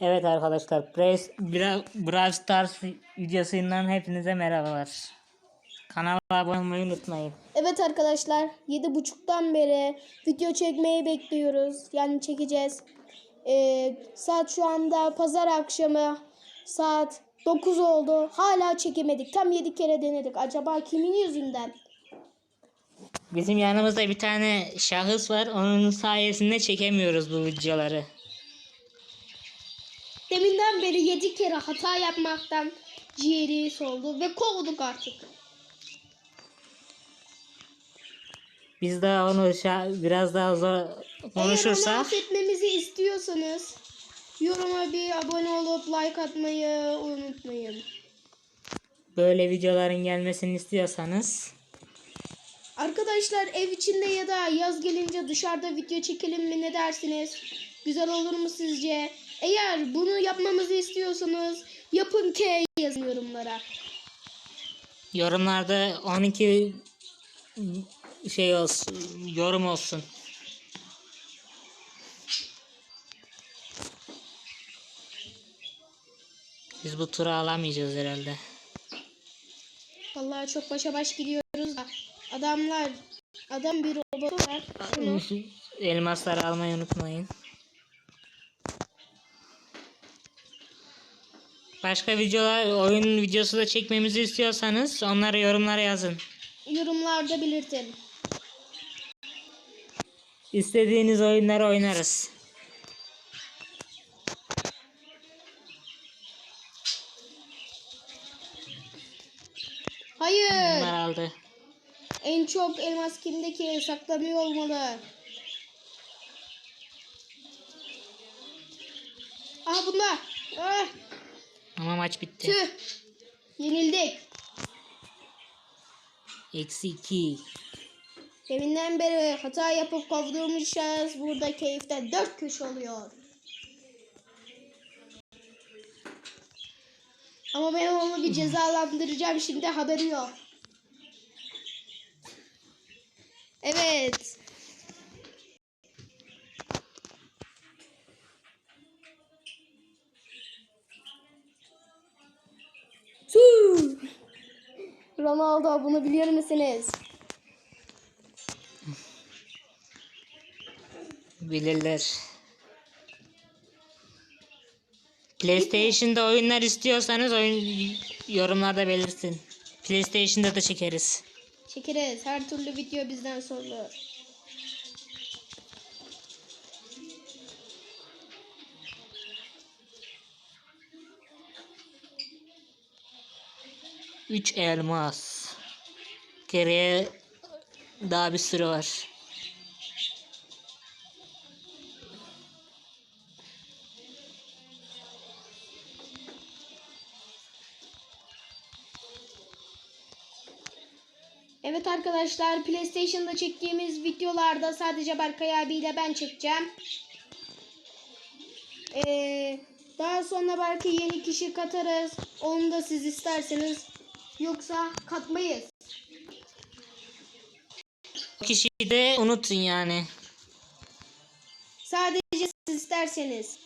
Evet arkadaşlar, Brace- Bra- Brawl Stars videosundan hepinize merhabalar. Kanala abone olmayı unutmayın. Evet arkadaşlar 7.30'dan beri video çekmeyi bekliyoruz. Yani çekeceğiz. Ee, saat şu anda pazar akşamı saat 9 oldu. Hala çekemedik. Tam 7 kere denedik. Acaba kimin yüzünden? Bizim yanımızda bir tane şahıs var. Onun sayesinde çekemiyoruz bu videoları. Deminden beri 7 kere hata yapmaktan ciğeri soldu ve kovduk artık. Biz de onu biraz daha zor Eğer konuşursak onu affetmemizi istiyorsanız yoruma bir abone olup like atmayı unutmayın. böyle videoların gelmesini istiyorsanız Arkadaşlar ev içinde ya da yaz gelince dışarıda video çekelim mi ne dersiniz? Güzel olur mu sizce? Eğer bunu yapmamızı istiyorsanız yapın K yazın yorumlara. yorumlarda 12 şey olsun, yorum olsun. Biz bu turu alamayacağız herhalde. Vallahi çok başa baş gidiyoruz da adamlar adam bir robotu var. Elmasları almayı unutmayın. Başka videolar, oyun videosu da çekmemizi istiyorsanız onları yorumlara yazın. yorumlarda belirtin. İstediğiniz oyunları oynarız. Hayır. Bunlar aldı. En çok elmas kimdeki saklanıyor olmalı. Aha bunda. Ah, Ama maç bitti. tüh. Yenildik. Eksi 2. Deminden beri hata yapıp kovduğumuz şahıs burada keyiften dört köşe oluyor. Ama ben onu bir cezalandıracağım şimdi haberi yok. Evet. Ronaldo bunu biliyor musunuz? Bilirler. PlayStation'da oyunlar istiyorsanız oyun yorumlarda belirtin. PlayStation'da da çekeriz. Çekeriz. Her türlü video bizden sorulur. Üç elmas. Geriye daha bir sürü var. Evet arkadaşlar PlayStation'da çektiğimiz videolarda sadece Berkay abiyle ben çekeceğim. Ee, daha sonra belki yeni kişi katarız. Onu da siz isterseniz. Yoksa katmayız. Kişiyi de unutun yani. Sadece siz isterseniz.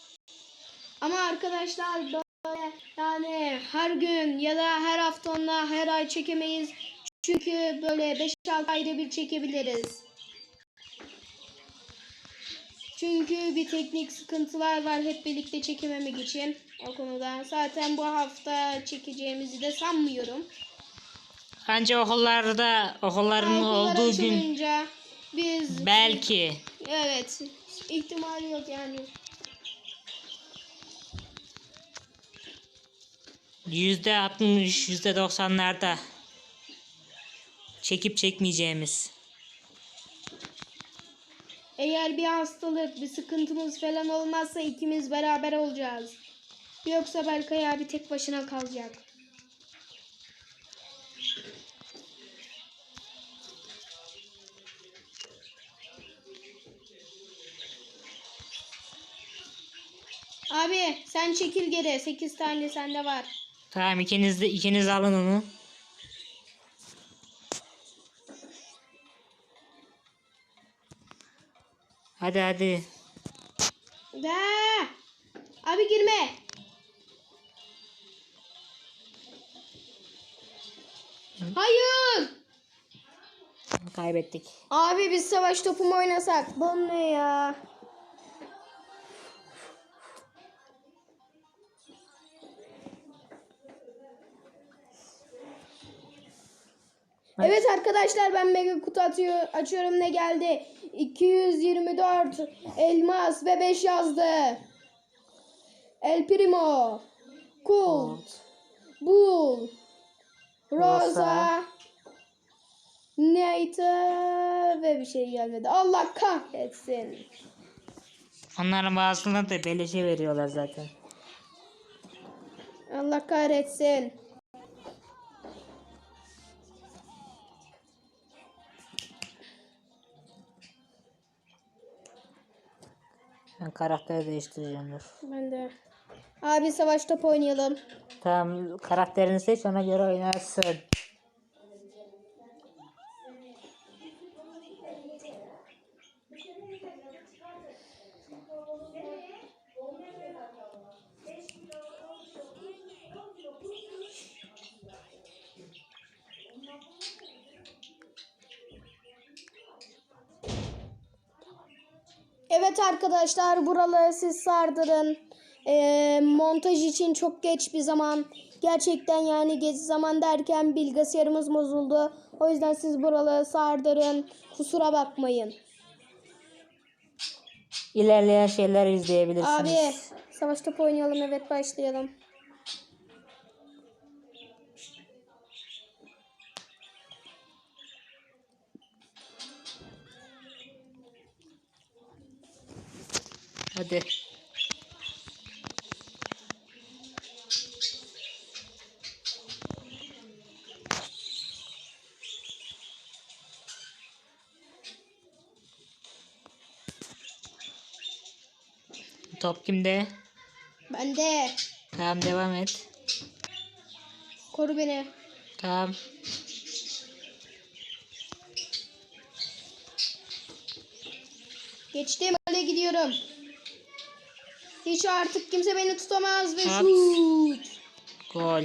Ama arkadaşlar böyle yani her gün ya da her hafta onunla her ay çekemeyiz. Çünkü böyle 5-6 ayda bir çekebiliriz. Çünkü bir teknik sıkıntılar var hep birlikte çekememek için o konuda. Zaten bu hafta çekeceğimizi de sanmıyorum. Anca okullarda okulların Okullar olduğu gün biz belki evet ihtimali yok yani. yüzde altmış yüzde doksanlarda çekip çekmeyeceğimiz. Eğer bir hastalık, bir sıkıntımız falan olmazsa ikimiz beraber olacağız. Yoksa Berkay abi tek başına kalacak. Abi sen çekil geri. 8 tane sende var. Tamam ikiniz de ikiniz alın onu. Hadi hadi. De. Abi girme. Hayır. Kaybettik. Abi biz savaş topu mu oynasak? Bu ne ya? Evet arkadaşlar ben mega kutu atıyor, açıyorum ne geldi? 224 elmas ve 5 yazdı. El Primo. Cool. Bull. Rosa. Nate ve bir şey gelmedi. Allah kahretsin. Onların bazısına da beleşe veriyorlar zaten. Allah kahretsin. Ben karakteri değiştireceğim dur. Ben de. Abi savaş topu oynayalım. Tamam karakterini seç ona göre oynarsın. Evet arkadaşlar buraları siz sardırın. Ee, montaj için çok geç bir zaman. Gerçekten yani geç zaman derken bilgisayarımız bozuldu. O yüzden siz buraları sardırın. Kusura bakmayın. İlerleyen şeyler izleyebilirsiniz. Abi savaş topu oynayalım evet başlayalım. Hadi. Top kimde? Ben de. Tamam devam et. Koru beni. Tamam. Geçtim öyle gidiyorum. Hiç artık kimse beni tutamaz ve şut. Gol.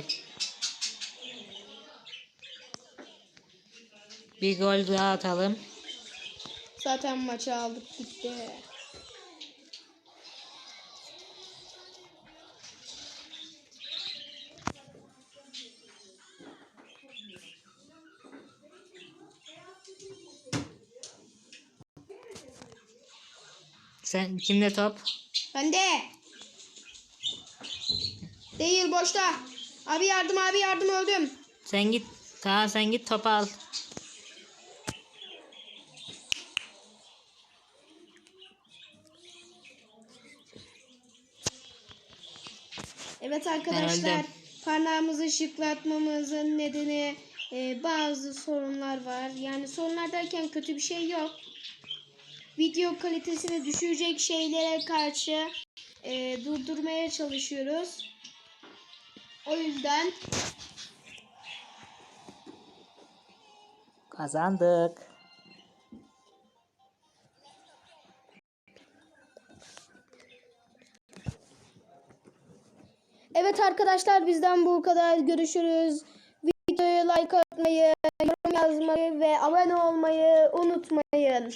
Bir gol daha atalım. Zaten maçı aldık gitti. Sen kimde top? Ben de. Değil boşta. Abi yardım abi yardım öldüm. Sen git. Tamam sen git topu al. Evet arkadaşlar parmağımızı şıklatmamızın nedeni e, bazı sorunlar var. Yani sorunlar derken kötü bir şey yok. Video kalitesini düşürecek şeylere karşı e, durdurmaya çalışıyoruz. O yüzden Kazandık. Evet arkadaşlar bizden bu kadar. Görüşürüz. Videoya like atmayı, yorum yazmayı ve abone olmayı unutmayın.